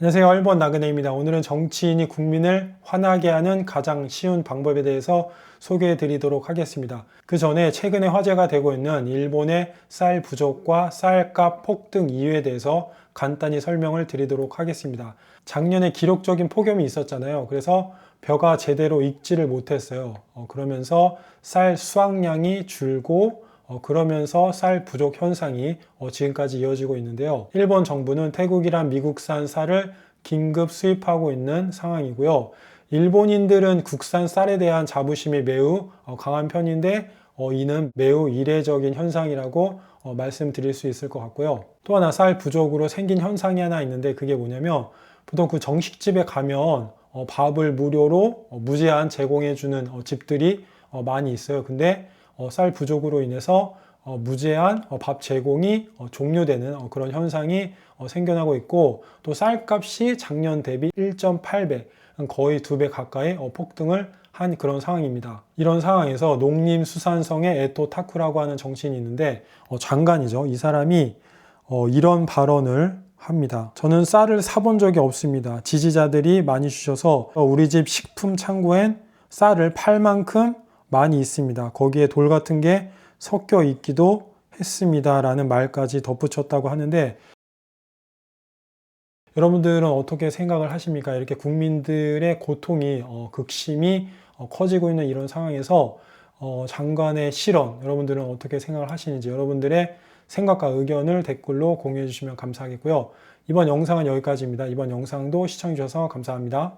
안녕하세요. 일본 나그네입니다. 오늘은 정치인이 국민을 화나게 하는 가장 쉬운 방법에 대해서 소개해 드리도록 하겠습니다. 그 전에 최근에 화제가 되고 있는 일본의 쌀 부족과 쌀값 폭등 이유에 대해서 간단히 설명을 드리도록 하겠습니다. 작년에 기록적인 폭염이 있었잖아요. 그래서 벼가 제대로 익지를 못했어요. 어, 그러면서 쌀 수확량이 줄고 어, 그러면서 쌀 부족 현상이 어, 지금까지 이어지고 있는데요. 일본 정부는 태국이란 미국산 쌀을 긴급 수입하고 있는 상황이고요. 일본인들은 국산 쌀에 대한 자부심이 매우 어, 강한 편인데 어, 이는 매우 이례적인 현상이라고 어, 말씀드릴 수 있을 것 같고요. 또 하나 쌀 부족으로 생긴 현상이 하나 있는데 그게 뭐냐면 보통 그 정식집에 가면 어, 밥을 무료로 어, 무제한 제공해주는 어, 집들이 어, 많이 있어요. 근데 어, 쌀 부족으로 인해서 어, 무제한 어, 밥 제공이 어, 종료되는 어, 그런 현상이 어, 생겨나고 있고 또 쌀값이 작년 대비 1.8배 거의 두배 가까이 어, 폭등을 한 그런 상황입니다. 이런 상황에서 농림수산성의 에토 타쿠라고 하는 정치인이 있는데 어, 장관이죠. 이 사람이 어, 이런 발언을 합니다. 저는 쌀을 사본 적이 없습니다. 지지자들이 많이 주셔서 어, 우리 집 식품 창고엔 쌀을 팔 만큼 많이 있습니다. 거기에 돌 같은 게 섞여 있기도 했습니다. 라는 말까지 덧붙였다고 하는데 여러분들은 어떻게 생각을 하십니까? 이렇게 국민들의 고통이 어, 극심히 어, 커지고 있는 이런 상황에서 어, 장관의 실언 여러분들은 어떻게 생각을 하시는지 여러분들의 생각과 의견을 댓글로 공유해 주시면 감사하겠고요. 이번 영상은 여기까지입니다. 이번 영상도 시청해 주셔서 감사합니다.